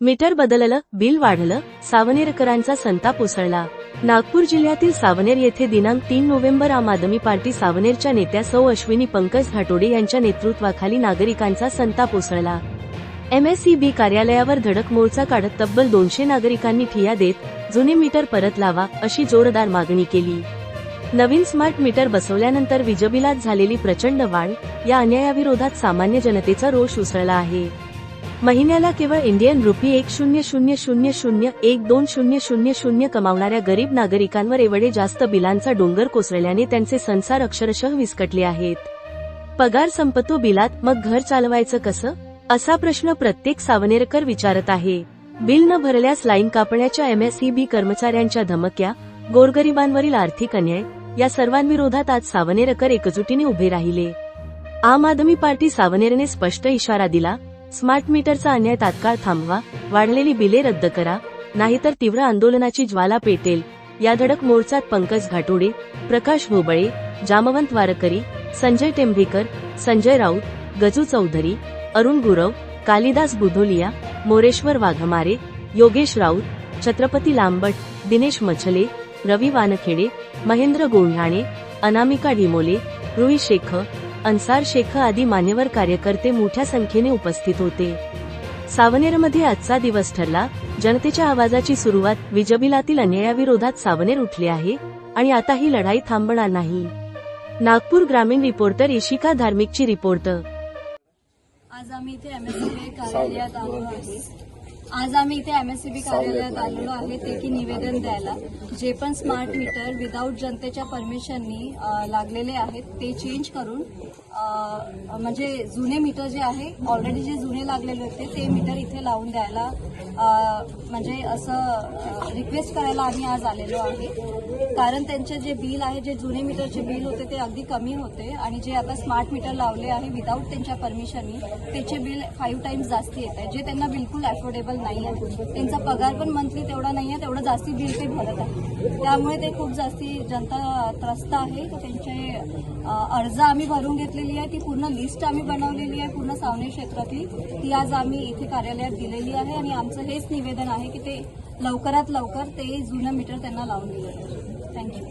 Metre बदललं bill वाढलं सावनेरकरांचा संताप उसळला. नागपूर जिल्ह्यातील सावनेर येथे दिनांक तीन नोव्हेंबर आम आदमी पार्टी सावनेरच्या नेत्या सौ अश्विनी पंकज घाटोडे यांच्या नेतृत्वाखाली नागरिकांचा संताप उसळला. एमएसईबी कार्यालयावर धडक मोर्चा काढत तब्बल दोनशे नागरिकांनी ठिया देत जुने मीटर परत लावा अशी जोरदार मागणी केली. नवीन स्मार्ट मीटर बसवल्यानंतर विजबिलात झालेली प्रचंड वाढ या अन्यायाविरोधात सामान्य जनतेचा रोष उसळला आहे. महिन्याला केवळ इंडियन रुपी एक शून्य शून्य शून्य शून्य एक दोन शून्य शून्य शून्य कमावणाऱ्या गरीब नागरिकांवर एवढे जास्त बिलांचा डोंगर कोसळल्याने त्यांचे संसार अक्षरशः विस्कटले आहेत. पगार संपतो बिलात मग घर चालवायचं कसं? असा प्रश्न प्रत्येक सावनेरकर विचारत आहे. बिल न भरल्यास लाईन कापण्याच्या एमएसईबी कर्मचाऱ्यांच्या धमक्या गोरगरिबांवरील आर्थिक अन्याय या सर्वांविरोधात आज सावनेरकर एकजुटीने उभे राहिले. आम आदमी पार्टी सावनेरने स्पष्ट इशारा दिला स्मार्ट मीटरचा अन्याय तात्काळ थांबवा वाढलेली बिले रद्द करा नाहीतर तीव्र आंदोलनाची ज्वाला पेटेल या धडक मोर्चात पंकज घाटोडे प्रकाश भोबळे जामवंत वारकरी संजय टेंभेकर संजय राऊत गजू चौधरी अरुण गुरव कालिदास बुधोलिया मोरेश्वर वाघमारे योगेश राऊत छत्रपती लांबट दिनेश मछले रवी वानखेडे महेंद्र गोंढाणे अनामिका ढिमोले रुई शेख अन्सार शेख आदी मान्यवर कार्यकर्ते मोठ्या संख्येने उपस्थित होते. सावनेरमध्ये आजचा दिवस ठरला. जनतेच्या आवाजाची सुरुवात विजबिलातील अन्यायाविरोधात सावनेर उठले आहे आणि आता ही लढाई थांबणार नाही. नागपूर ग्रामीण रिपोर्टर इशिका धार्मिकची रिपोर्ट. आज आम्ही इथे कार्यालयात आलो आहे आज आम्ही इथे एमएससीबी कार्यालयात आलेलो आहे. ते की निवेदन द्यायला. जे पण स्मार्ट मीटर विदाऊट जनतेच्या परमिशननी लागलेले आहेत ते चेंज करून म्हणजे जुने मीटर जे आहे ऑलरेडी जे जुने लागलेले होते ते मीटर इथे लावून द्यायला म्हणजे असं रिक्वेस्ट करायला आम्ही आज आलेलो आहे. कारण त्यांचे जे बिल आहे जे जुने मीटरचे बिल होते ते अगदी कमी होते. आणि जे आता स्मार्ट मीटर लावले आहे विदाऊट त्यांच्या परमिशननी त्याचे बिल फाईव्ह टाइम्स जास्ती येत आहे जे त्यांना बिलकुल अफोर्डेबल नाही आहे त्यांचा पगार पण मंथली तेवढा नाही आहे तेवढं जास्ती बिल ते भरत आहे. त्यामुळे ते खूप जास्ती जनता त्रस्त आहे. तर त्यांचे अर्ज आम्ही भरून घेतलेली आहे. ती पूर्ण लिस्ट आम्ही बनवलेली आहे पूर्ण सावने क्षेत्रातली. ती आज आम्ही इथे कार्यालयात दिलेली आहे आणि आमचं हेच निवेदन आहे की ते लवकरात लवकर ते जुनं मीटर त्यांना लावून दिलं थँक्यू